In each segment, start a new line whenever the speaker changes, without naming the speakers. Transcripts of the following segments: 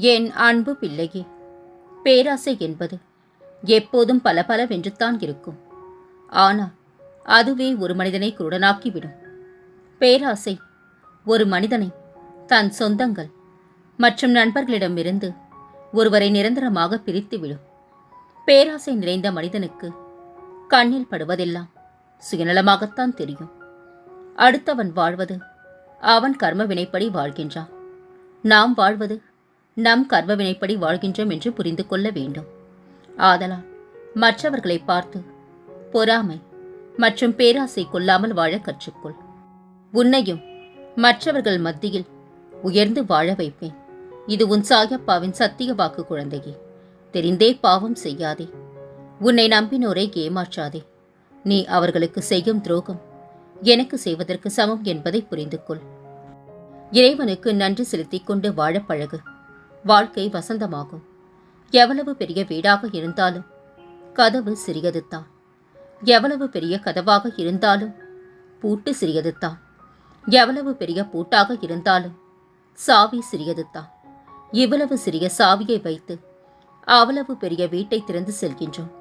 என் அன்பு பிள்ளையே பேராசை என்பது எப்போதும் பல பலவென்றுத்தான் இருக்கும். ஆனால் அதுவே ஒரு மனிதனை குருடனாக்கிவிடும். பேராசை ஒரு மனிதனை தன் சொந்தங்கள் மற்றும் நண்பர்களிடமிருந்து ஒருவரை நிரந்தரமாக பிரித்துவிடும். பேராசை நிறைந்த மனிதனுக்கு கண்ணில் படுவதெல்லாம் சுயநலமாகத்தான் தெரியும். அடுத்தவன் வாழ்வது அவன் கர்ம வினைப்படி வாழ்கின்றான். நாம் வாழ்வது நம் கர்வவினைப்படி வாழ்கின்றோம் என்று புரிந்து கொள்ள வேண்டும். ஆதலால் மற்றவர்களை பார்த்து பொறாமை மற்றும் பேராசை கொள்ளாமல் வாழ கற்றுக்கொள். உன்னையும் மற்றவர்கள் மத்தியில் உயர்ந்து வாழ வைப்பேன். இது உன் சாயப்பாவின் சத்திய வாக்கு குழந்தையே. தெரிந்தே பாவம் செய்யாதே. உன்னை நம்பினோரை ஏமாற்றாதே. நீ அவர்களுக்கு செய்யும் துரோகம் எனக்கு செய்வதற்கு சமம் என்பதை புரிந்து கொள் இறைவனுக்கு நன்றி செலுத்திக் கொண்டு வாழப் பழகு. வாழ்க்கை வசந்தமாகும். எவ்வளவு பெரிய வீடாக இருந்தாலும் கதவு சிறியதுதான். எவ்வளவு பெரிய கதவாக இருந்தாலும் பூட்டு சிறியதுதான். எவ்வளவு பெரிய பூட்டாக இருந்தாலும் சாவி சிறியதுதான். இவ்வளவு சிறிய சாவியை வைத்து அவ்வளவு பெரிய வீட்டை திறந்து செல்கின்றோம்.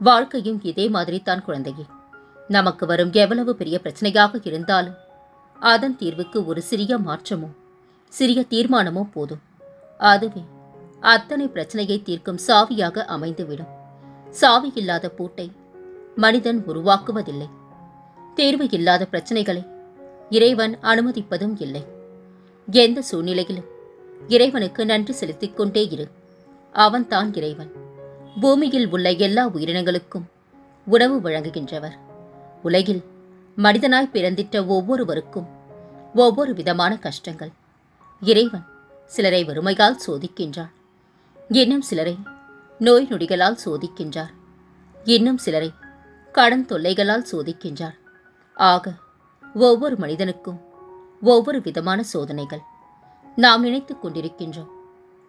வாழ்க்கையும் இதே மாதிரி தான் குழந்தையே. நமக்கு வரும் எவ்வளவு பெரிய பிரச்சனையாக இருந்தாலும் அதன் தீர்வுக்கு ஒரு சிறிய மாற்றமோ சிறிய தீர்மானமோ போதும். அதுவே அத்தனை பிரச்சனையை தீர்க்கும் சாவியாக அமைந்துவிடும். சாவி இல்லாத பூட்டை மனிதன் உருவாக்குவதில்லை. தேர்வு இல்லாத பிரச்சனைகளை இறைவன் அனுமதிப்பதும் இல்லை. எந்த சூழ்நிலையிலும் இறைவனுக்கு நன்றி செலுத்திக் கொண்டே இரு. அவன்தான் இறைவன். பூமியில் உள்ள எல்லா உயிரினங்களுக்கும் உணவு வழங்குகின்றவர். உலகில் மனிதனாய் பிறந்திட்ட ஒவ்வொருவருக்கும் ஒவ்வொரு விதமான கஷ்டங்கள். இறைவன் சிலரை வறுமையால் சோதிக்கின்றார். இன்னும் சிலரை நோய் நொடிகளால் சோதிக்கின்றார். இன்னும் சிலரை கடன் தொல்லைகளால் சோதிக்கின்றார். ஆக ஒவ்வொரு மனிதனுக்கும் ஒவ்வொரு விதமான சோதனைகள் நாம் நினைத்துக் கொண்டிருக்கின்றோம்.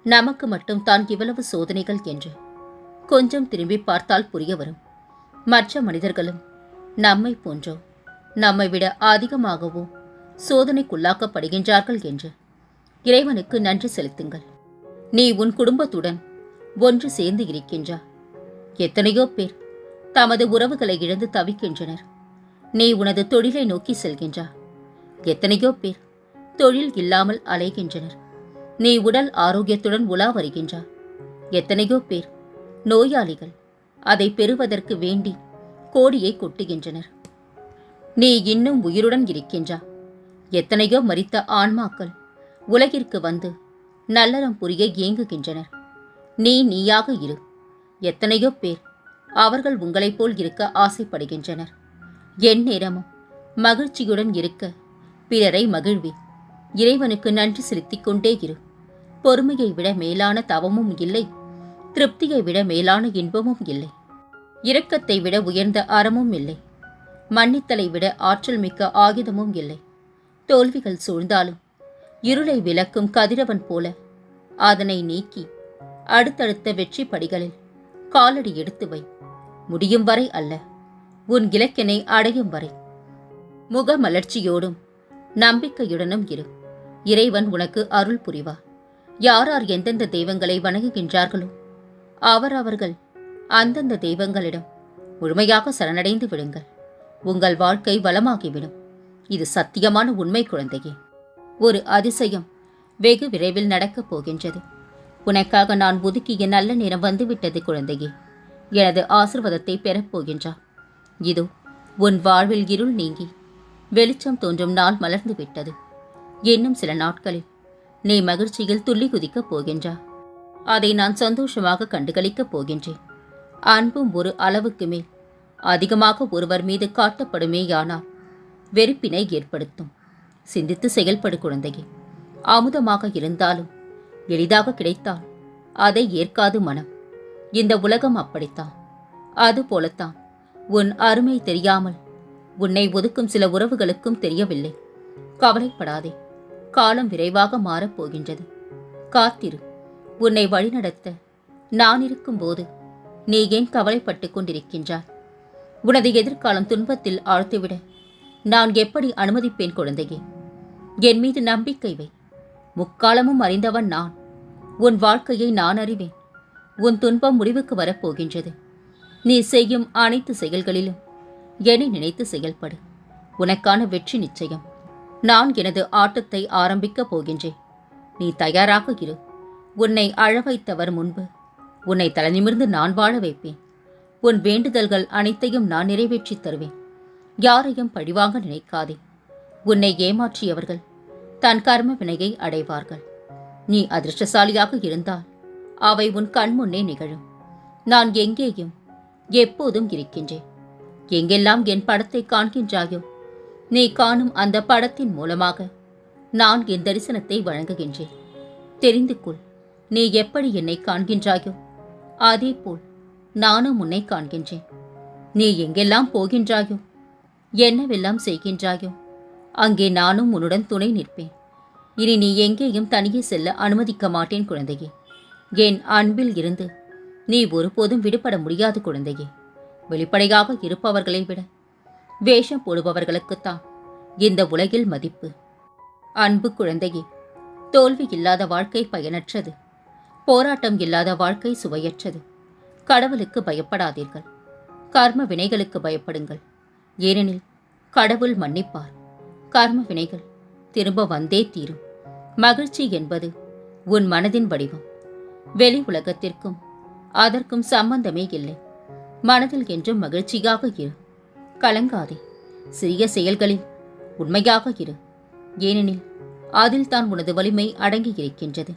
நமக்கு மட்டும் தான் இவ்வளவு சோதனைகள் என்று கொஞ்சம் திரும்பி பார்த்தால் புரிய வரும். மற்ற மனிதர்களும் நம்மை போன்றோ நம்மை விட அதிகமாகவோ சோதனைக்குள்ளாக்கப்படுகின்றார்கள் என்று இறைவனுக்கு நன்றி செலுத்துங்கள். நீ உன் குடும்பத்துடன் ஒன்று சேர்ந்து இருக்கின்றா. எத்தனையோ பேர் தமது உறவுகளை இழந்து தவிக்கின்றனர். நீ உனது தொழிலை நோக்கி செல்கின்றா. எத்தனையோ பேர் தொழில் இல்லாமல் அலைகின்றனர். நீ உடல் ஆரோக்கியத்துடன் உலா வருகின்றா. எத்தனையோ பேர் நோயாளிகள் அதை பெறுவதற்கு வேண்டி கோடியை கொட்டுகின்றனர். நீ இன்னும் உயிருடன் இருக்கின்றா. எத்தனையோ மறித்த ஆன்மாக்கள் உலகிற்கு வந்து நல்லறம் புரிய ஏங்குகின்றனர். நீ நீயாக இரு. எத்தனையோ பேர் அவர்கள் உங்களைப் போல் இருக்க ஆசைப்படுகின்றனர். என் நேரமும் மகிழ்ச்சியுடன் இருக்க பிறரை மகிழ்வி. இறைவனுக்கு நன்றி செலுத்திக் கொண்டே இரு. பொறுமையை விட மேலான தவமும் இல்லை. திருப்தியை விட மேலான இன்பமும் இல்லை. இரக்கத்தை விட உயர்ந்த அறமும் இல்லை. மன்னித்தலை விட ஆற்றல் மிக்க ஆயுதமும் இல்லை. தோல்விகள் சூழ்ந்தாலும் இருளை விளக்கும் கதிரவன் போல. அதனை நீக்கி அடுத்தடுத்த வெற்றி படிகளில் காலடி எடுத்து வை. முடியும் வரை அல்ல உன் இலக்கினை அடையும் வரை. முகமலர்ச்சியோடும் நம்பிக்கையுடனும் இரு. இறைவன் உனக்கு அருள் புரிவார் யாரார் எந்தெந்த தெய்வங்களை வணங்குகின்றார்களோ அவர் அவர்கள் அந்தந்த தெய்வங்களிடம் முழுமையாக சரணடைந்து விடுங்கள் உங்கள் வாழ்க்கை வளமாகிவிடும். இது சத்தியமான உண்மை குழந்தையே. ஒரு அதிசயம் வெகு விரைவில் நடக்கப் போகின்றது. உனக்காக நான் ஒதுக்கிய நல்ல நேரம் வந்துவிட்டது குழந்தையே. எனது ஆசிர்வாதத்தை பெறப் போகின்றா. இதோ உன் வாழ்வில் இருள் நீங்கி வெளிச்சம் தோன்றும் நாள் மலர்ந்து விட்டது. இன்னும் சில நாட்களில் நீ மகிழ்ச்சியில் துள்ளி குதிக்கப் போகின்றா. அதை நான் சந்தோஷமாக கண்டுகளிக்கப் போகின்றேன். அன்பும் ஒரு அளவுக்கு மேல் அதிகமாக ஒருவர் மீது காட்டப்படுமேயானால் வெறுப்பினை ஏற்படுத்தும். சிந்தித்து செயல்படு குழந்தையே. அமுதமாக இருந்தாலும் எளிதாக கிடைத்தால் அதை ஏற்காது மனம். இந்த உலகம் அப்படித்தான். அது போலத்தான். உன் அருமை தெரியாமல் உன்னை ஒதுக்கும் சில உறவுகளுக்கும் தெரியவில்லை. கவலைப்படாதே. காலம் விரைவாக மாறப்போகின்றது காத்திரு. உன்னை வழிநடத்த நான் இருக்கும்போது நீ ஏன் கவலைப்பட்டு கொண்டிருக்கின்றாய்? உனது எதிர்காலம் துன்பத்தில் ஆழ்த்துவிட நான் எப்படி அனுமதிப்பேன் குழந்தையே? என் மீது நம்பிக்கை வை. முக்காலமும் அறிந்தவன் நான். உன் வாழ்க்கையை நான் அறிவேன். உன் துன்பம் முடிவுக்கு வரப்போகின்றது. நீ செய்யும் அனைத்து செயல்களிலும் என்னை நினைத்து செயல்படு. உனக்கான வெற்றி நிச்சயம். நான் எனது ஆட்டத்தை ஆரம்பிக்கப் போகின்றேன். நீ தயாராக இரு. உன்னை அழ வைத்தவர் முன்பு. உன்னை தலைநிமிர்ந்து நான் வாழ வைப்பேன். உன் வேண்டுதல்கள் அனைத்தையும் நான் நிறைவேற்றித் தருவேன். யாரையும் பழிவாங்க நினைக்காதே. உன்னை ஏமாற்றியவர்கள் தன் கர்ம வினையை அடைவார்கள். நீ அதிர்ஷ்டசாலியாக இருந்தால் அவை உன் கண்முன்னே நிகழும். நான் எங்கேயும் எப்போதும் இருக்கின்றேன். எங்கெல்லாம் என் படத்தை காண்கின்றாயோ நீ காணும் அந்த படத்தின் மூலமாக நான் என் தரிசனத்தை வழங்குகின்றேன். தெரிந்து கொள் நீ எப்படி என்னை காண்கின்றாயோ அதேபோல் நானும் உன்னை காண்கின்றேன். நீ எங்கெல்லாம் போகின்றாயோ என்னவெல்லாம் செய்கின்றாயோ அங்கே நானும் உன்னுடன் துணை நிற்பேன். இனி நீ எங்கேயும் தனியே செல்ல அனுமதிக்க மாட்டேன் குழந்தையே. என் அன்பில் இருந்து நீ ஒருபோதும் விடுபட முடியாது குழந்தையே. வெளிப்படையாக இருப்பவர்களை விட வேஷம் போடுபவர்களுக்குத்தான் இந்த உலகில் மதிப்பு. அன்பு குழந்தையே தோல்வி இல்லாத வாழ்க்கை பயனற்றது. போராட்டம் இல்லாத வாழ்க்கை சுவையற்றது. கடவுளுக்கு பயப்படாதீர்கள். கர்ம வினைகளுக்கு பயப்படுங்கள். ஏனெனில் கடவுள் மன்னிப்பார். கர்ம வினைகள். திரும்ப வந்தே தீரும். மகிழ்ச்சி என்பது உன் மனதின் வடிவம். வெளி உலகத்திற்கும் அதற்கும் சம்பந்தமே இல்லை. மனதில் என்றும் மகிழ்ச்சியாக இரு. கலங்காதே. சிறிய செயல்களில் உண்மையாக இரு. ஏனெனில் அதில் தான் உனது வலிமை அடங்கி இருக்கின்றது.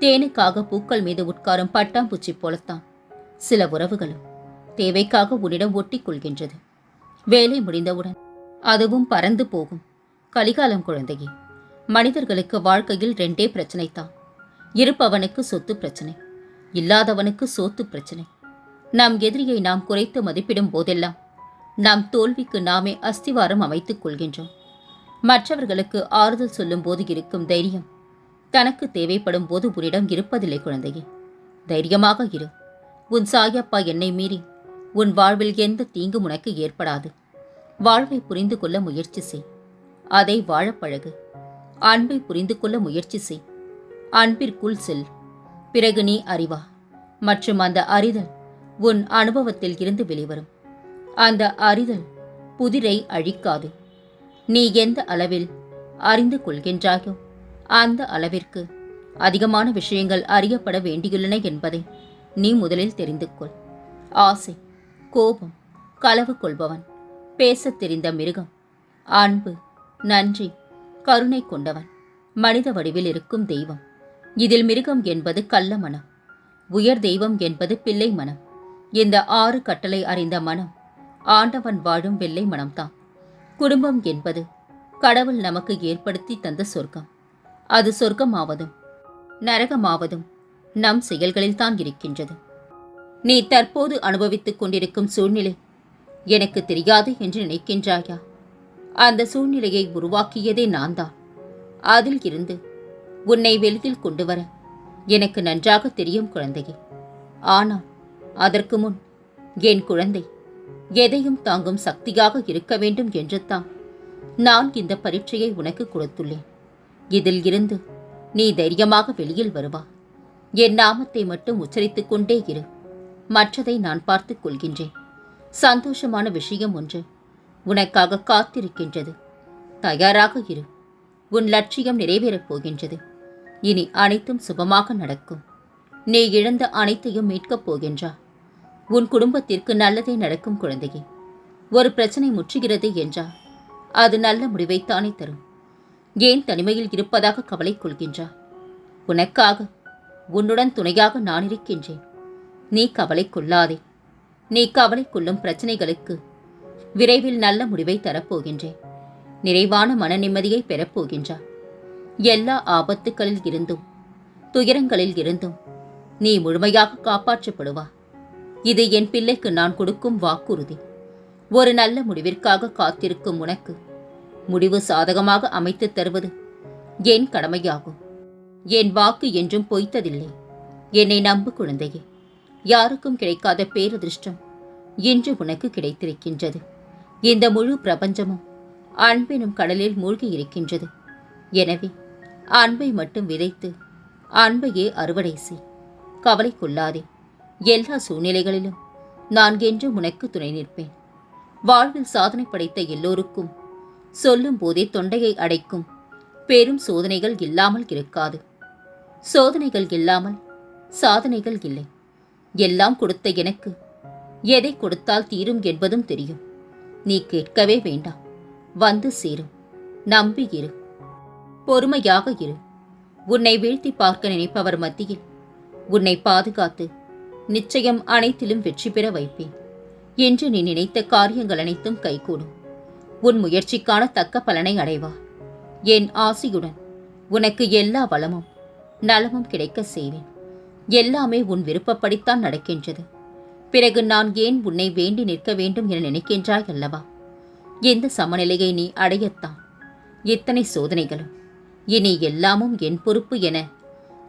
தேனுக்காக பூக்கள் மீது உட்காரும் பட்டாம்பூச்சி போலத்தான் சில உறவுகளும் தேவைக்காக உன்னிடம் ஒட்டிக் கொள்கின்றது. வேலை முடிந்தவுடன் அதுவும் பறந்து போகும். கலிகாலம் குழந்தையே மனிதர்களுக்கு வாழ்க்கையில் ரெண்டே பிரச்சனை தான். இருப்பவனுக்கு சொத்து பிரச்சனை இல்லாதவனுக்கு சோத்து பிரச்சனை. நம் எதிரியை நாம் குறைத்து மதிப்பிடும் போதெல்லாம் நாம் தோல்விக்கு நாமே அஸ்திவாரம் அமைத்துக் கொள்கின்றோம். மற்றவர்களுக்கு ஆறுதல் சொல்லும் போது இருக்கும் தைரியம் தனக்கு தேவைப்படும் போது உன்னிடம் இருப்பதில்லை குழந்தையே. தைரியமாக இரு. உன் சாயப்பா என்னை மீறி உன் வாழ்வில் எந்த தீங்கும் உனக்கு ஏற்படாது. வாழ்வை புரிந்து கொள்ள முயற்சி செய். அதை வாழப்பழகு அன்பை புரிந்து கொள்ள முயற்சி செய். அன்பிற்குள் செல். பிறகு நீ அறிவா. மற்றும் அந்த அறிதல் உன் அனுபவத்தில் இருந்து வெளிவரும். அந்த அறிதல் புதிரை அழிக்காது. நீ எந்த அளவில் அறிந்து கொள்கின்றாயோ அந்த அளவிற்கு அதிகமான விஷயங்கள் அறியப்பட வேண்டியுள்ளன என்பதை நீ முதலில் தெரிந்து கொள். ஆசை கோபம் களவு கொள்பவன் பேசத் தெரிந்த மிருகம் அன்பு நன்றி. கருணை கொண்டவன். மனித வடிவில் இருக்கும் தெய்வம். இதில் மிருகம் என்பது கள்ள மனம். உயர் தெய்வம் என்பது பிள்ளை மனம். இந்த ஆறு கட்டளை அறிந்த மனம் ஆண்டவன் வாழும் வெள்ளை மனம்தான். குடும்பம் என்பது கடவுள் நமக்கு ஏற்படுத்தி தந்த சொர்க்கம். அது சொர்க்கமாவதும் நரகமாவதும் நம் செயல்களில் தான் இருக்கின்றது. நீ தற்போது அனுபவித்துக் கொண்டிருக்கும் சூழ்நிலை எனக்கு தெரியாது என்று நினைக்கின்றாயா? அந்த சூழ்நிலையை உருவாக்கியதே நான் தான் அதில் இருந்து உன்னை வெளியில் கொண்டு வர எனக்கு நன்றாக தெரியும் குழந்தையே. ஆனால் அதற்கு முன் என் குழந்தை எதையும் தாங்கும் சக்தியாக இருக்க வேண்டும் என்று தான் நான் இந்த பரீட்சையை உனக்கு கொடுத்துள்ளேன். இதில் இருந்து நீ தைரியமாக வெளியில் வருவா. என் நாமத்தை மட்டும் உச்சரித்துக் கொண்டே இரு. மற்றதை நான் பார்த்துக் கொள்கின்றேன். சந்தோஷமான விஷயம் ஒன்று. உனக்காக காத்திருக்கின்றது. தயாராக இரு. உன் லட்சியம் நிறைவேறப் போகின்றது. இனி அனைத்தும் சுபமாக நடக்கும். நீ இழந்த அனைத்தையும் மீட்கப் போகின்றா. உன் குடும்பத்திற்கு நல்லதே நடக்கும் குழந்தையே. ஒரு பிரச்சனை முற்றுகிறது என்றால் அது நல்ல முடிவைத்தானே தரும். ஏன் தனிமையில் இருப்பதாக கவலை கொள்கின்றா? உனக்காக உன்னுடன் துணையாக நான் இருக்கின்றேன். நீ கவலை கொள்ளாதே. நீ கவலை கொள்ளும் பிரச்சனைகளுக்கு விரைவில் நல்ல முடிவை தரப்போகின்றேன். நிறைவான மன நிம்மதியை பெறப்போகின்றா. எல்லா ஆபத்துக்களில் இருந்தும் துயரங்களில் இருந்தும் நீ முழுமையாக காப்பாற்றப்படுவா. இது என் பிள்ளைக்கு நான் கொடுக்கும் வாக்குறுதி. ஒரு நல்ல முடிவிற்காக காத்திருக்கும் உனக்கு முடிவு சாதகமாக அமைத்துத் தருவது என் கடமையாகும். என் வாக்கு என்றும் பொய்த்ததில்லை. என்னை நம்பு குழந்தையே. யாருக்கும் கிடைக்காத பேரதிர்ஷ்டம் இன்று உனக்கு கிடைத்திருக்கின்றது. இந்த முழு பிரபஞ்சமும் அன்பினும் கடலில் மூழ்கி இருக்கின்றது எனவே அன்பை மட்டும் விதைத்து அன்பையே அறுவடை செய். கவலை கொள்ளாதே. எல்லா சூழ்நிலைகளிலும் நான் என்றும் உனக்கு துணை நிற்பேன். வாழ்வில் சாதனை படைத்த எல்லோருக்கும் சொல்லும் போதே தொண்டையை அடைக்கும் பெரும் சோதனைகள் இல்லாமல் இருக்காது. சோதனைகள் இல்லாமல் சாதனைகள் இல்லை. எல்லாம் கொடுத்த எனக்கு எதை கொடுத்தால் தீரும் என்பதும் தெரியும். நீ கேட்கவே வேண்டாம். வந்து சேரும் நம்பி இரு. பொறுமையாக இரு. உன்னை வீழ்த்தி பார்க்க நினைப்பவர் மத்தியில் உன்னை பாதுகாத்து நிச்சயம் அனைத்திலும் வெற்றி பெற வைப்பேன். என்று நீ நினைத்த காரியங்கள் அனைத்தும் கைகூடும் உன் முயற்சிக்கான தக்க பலனை அடைவா. என் ஆசியுடன் உனக்கு எல்லா வளமும் நலமும் கிடைக்க செய்வேன். எல்லாமே உன் விருப்பப்படித்தான் நடக்கின்றது. பிறகு நான் ஏன் உன்னை வேண்டி நிற்க வேண்டும் என நினைக்கின்றாய் அல்லவா? எந்த சமநிலையை நீ அடையத்தான்? இத்தனை சோதனைகளும். இனி எல்லாமும் என் பொறுப்பு என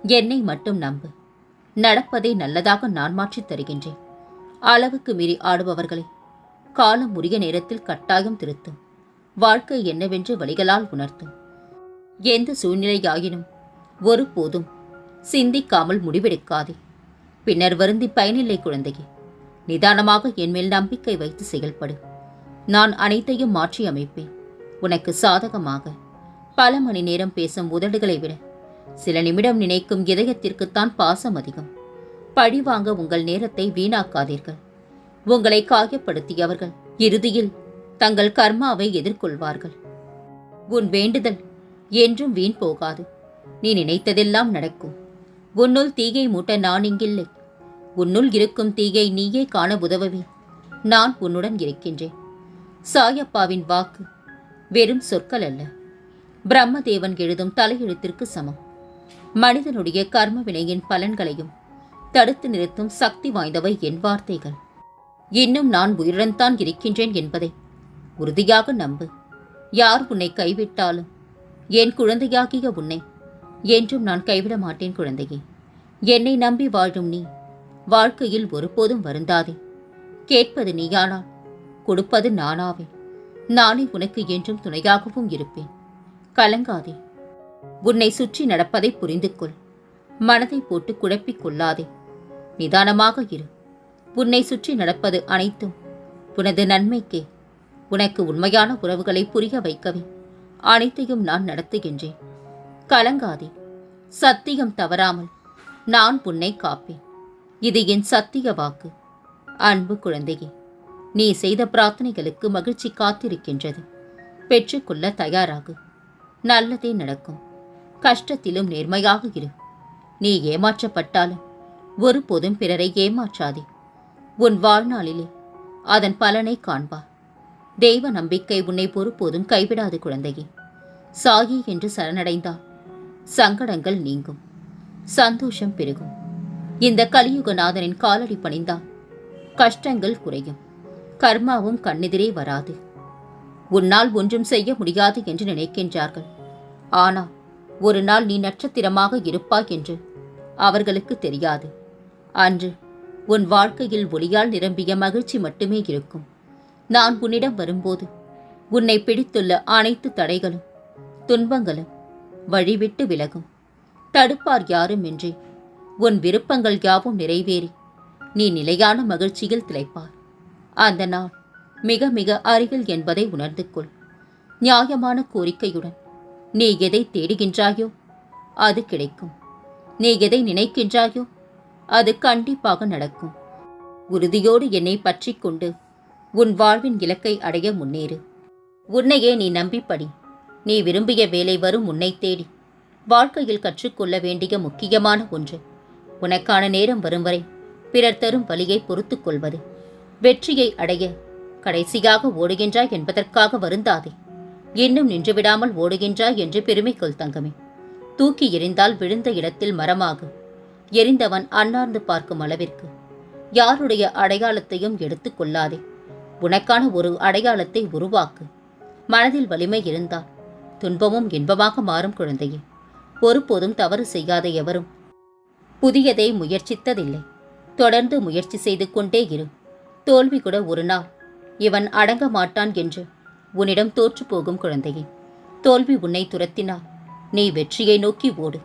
என்னை மட்டும் நம்பு. நடப்பதை நல்லதாக நான் மாற்றித் தருகின்றேன். அளவுக்கு மீறி ஆடுபவர்களை காலம் உரிய நேரத்தில் கட்டாயம் திருத்தும். வாழ்க்கை என்னவென்று வழிகளால் உணர்த்தும். எந்த சூழ்நிலையாயினும் ஒருபோதும் சிந்திக்காமல் முடிவெடுக்காதே. பின்னர் வருந்தி பயனில்லை குழந்தையே. நிதானமாக என் மேல் நம்பிக்கை வைத்து செயல்படு. நான் அனைத்தையும் மாற்றி அமைப்பேன். உனக்கு சாதகமாக. பல மணி நேரம் பேசும் உதடுகளை விட. சில நிமிடம் நினைக்கும் இதயத்திற்குத்தான் பாசம் அதிகம். பழி வாங்க உங்கள் நேரத்தை வீணாக்காதீர்கள். உங்களை காயப்படுத்தியவர்கள் இறுதியில் தங்கள் கர்மாவை எதிர்கொள்வார்கள். உன் வேண்டுதல் என்றும் வீண் போகாது. நீ நினைத்ததெல்லாம் நடக்கும். உன்னுள் தீயை மூட்ட நான் இங்கில்லை. உன்னுள் இருக்கும் தீயை நீயே காண உதவவே. நான் உன்னுடன் இருக்கின்றேன். சாயப்பாவின் வாக்கு வெறும் சொற்கள் அல்ல. பிரம்மதேவன் எழுதும் தலையெழுத்திற்கு சமம். மனிதனுடைய கர்ம வினையின் பலன்களையும் தடுத்து நிறுத்தும் சக்தி வாய்ந்தவை என் வார்த்தைகள். இன்னும் நான் உயிருடன் இருக்கின்றேன் என்பதை உறுதியாக நம்பு. யார் உன்னை கைவிட்டாலும் என் குழந்தையாகிய உன்னை என்றும் நான் கைவிட மாட்டேன் குழந்தையே. என்னை நம்பி வாழும் நீ வாழ்க்கையில் ஒருபோதும் வருந்தாதே. கேட்பது நீயானால் கொடுப்பது நானாவேன் நானே உனக்கு என்றும் துணையாகவும் இருப்பேன். கலங்காதே. உன்னை சுற்றி நடப்பதை புரிந்து கொள் மனதை போட்டு குழப்பிக் கொள்ளாதே. நிதானமாக இரு. உன்னை சுற்றி நடப்பது அனைத்தும் உனது நன்மைக்கே. உனக்கு உண்மையான உறவுகளை புரிய வைக்கவே அனைத்தையும் நான் நடத்துகின்றேன். கலங்காதே. சத்தியம் தவறாமல் நான் உன்னை காப்பேன். இது என் சத்திய வாக்கு. அன்பு குழந்தையே நீ செய்த பிரார்த்தனைகளுக்கு மகிழ்ச்சி காத்திருக்கின்றது. பெற்றுக்கொள்ள தயாராகு. நல்லதே நடக்கும். கஷ்டத்திலும் நேர்மையாக இரு. நீ ஏமாற்றப்பட்டாலும் ஒருபோதும் பிறரை ஏமாற்றாதே. உன் வாழ்நாளிலே அதன் பலனை காண்பார் தெய்வ நம்பிக்கை உன்னை ஒருபோதும் கைவிடாது குழந்தையே. சாயி என்று சரணடைந்தால் சங்கடங்கள் நீங்கும். சந்தோஷம் பெருகும். இந்த கலியுகநாதனின் காலடி பணிந்தால் கஷ்டங்கள் குறையும். கர்மாவும் கண்ணெதிரே வராது. உன்னால் ஒன்றும் செய்ய முடியாது என்று நினைக்கின்றார்கள். ஆனால் ஒரு நாள் நீ நட்சத்திரமாக இருப்பாய் என்று அவர்களுக்கு தெரியாது. அன்று உன் வாழ்க்கையில் ஒளியால் நிரம்பிய மகிழ்ச்சி மட்டுமே இருக்கும். நான் உன்னிடம் வரும்போது உன்னை பிடித்துள்ள அனைத்து தடைகளும் துன்பங்களும் வழிவிட்டு விலகும். தடுப்பார் யாரும் என்றே உன் விருப்பங்கள் யாவும் நிறைவேறி. நீ நிலையான மகிழ்ச்சியில் திளைப்பார் அந்த நாள் மிக மிக அருகில் என்பதை உணர்ந்து கொள். நியாயமான கோரிக்கையுடன் நீ எதை தேடுகின்றாயோ அது கிடைக்கும். நீ எதை நினைக்கின்றாயோ அது கண்டிப்பாக நடக்கும். உறுதியோடு என்னை பற்றிக் கொண்டு உன் வாழ்வின் இலக்கை அடைய முன்னேறு. உன்னையே நீ நம்பிப்படி. நீ விரும்பிய வேலை வரும் உன்னை தேடி. வாழ்க்கையில் கற்றுக்கொள்ள வேண்டிய முக்கியமான ஒன்று. உனக்கான நேரம் வரும் வரை பிறர் தரும் வழியை பொறுத்துக் கொள்வது. வெற்றியை அடைய கடைசியாக ஓடுகின்றாய் என்பதற்காக வருந்தாதே. இன்னும் நின்றுவிடாமல் ஓடுகின்றாய் என்று பெருமை கொள் தங்கமே. தூக்கி எறிந்தால் விழுந்த இடத்தில் மரமாக. எரிந்தவன் அன்னார்ந்து பார்க்கும் அளவிற்கு. யாருடைய அடையாளத்தையும் எடுத்துக் கொள்ளாதே. உனக்கான ஒரு அடையாளத்தை உருவாக்கு. மனதில் வலிமை இருந்தால் துன்பமும் இன்பமாக மாறும் குழந்தையே. ஒருபோதும் தவறு செய்யாத எவரும் புதியதை முயற்சித்ததில்லை. தொடர்ந்து முயற்சி செய்து கொண்டே இரு. தோல்வி கூட ஒரு நாள். இவன் அடங்க மாட்டான் என்று உன்னிடம் தோற்று போகும் குழந்தையே. தோல்வி உன்னை துரத்தினால் நீ வெற்றியை நோக்கி ஓடு.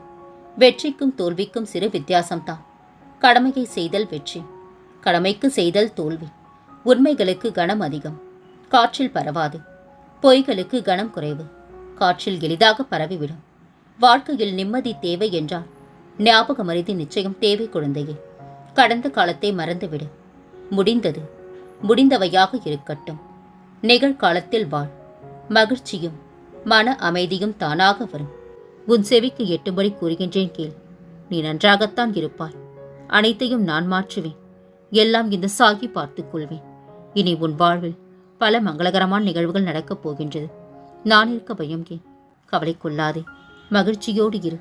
வெற்றிக்கும் தோல்விக்கும் சிறு வித்தியாசம்தான். கடமையை செய்தல் வெற்றி. கடமைக்கு செய்தல் தோல்வி. உண்மைகளுக்கு கணம் அதிகம். காற்றில் பரவாது. பொய்களுக்கு கணம் குறைவு. காற்றில் எளிதாக பரவிவிடும். வாழ்க்கையில் நிம்மதி தேவை என்றால் ஞாபகம் அறிந்து நிச்சயம் தேவை குழந்தையே. கடந்த காலத்தை மறந்துவிடு. முடிந்தது. முடிந்தவையாக இருக்கட்டும். நிகழ்காலத்தில் வாழ். மகிழ்ச்சியும் மன அமைதியும் தானாக வரும். உன் செவிக்கு எட்டும்படி கூறுகின்றேன் கேள். நீ நன்றாகத்தான் இருப்பாய். அனைத்தையும் நான் மாற்றுவேன். எல்லாம் இந்த சாகி பார்த்துக் கொள்வேன். இனி உன் வாழ்வில் பல மங்களகரமான நிகழ்வுகள் நடக்கப் போகின்றது. நான் இருக்க பயம் ஏன்? கவலை கொள்ளாதே. மகிழ்ச்சியோடு இரு.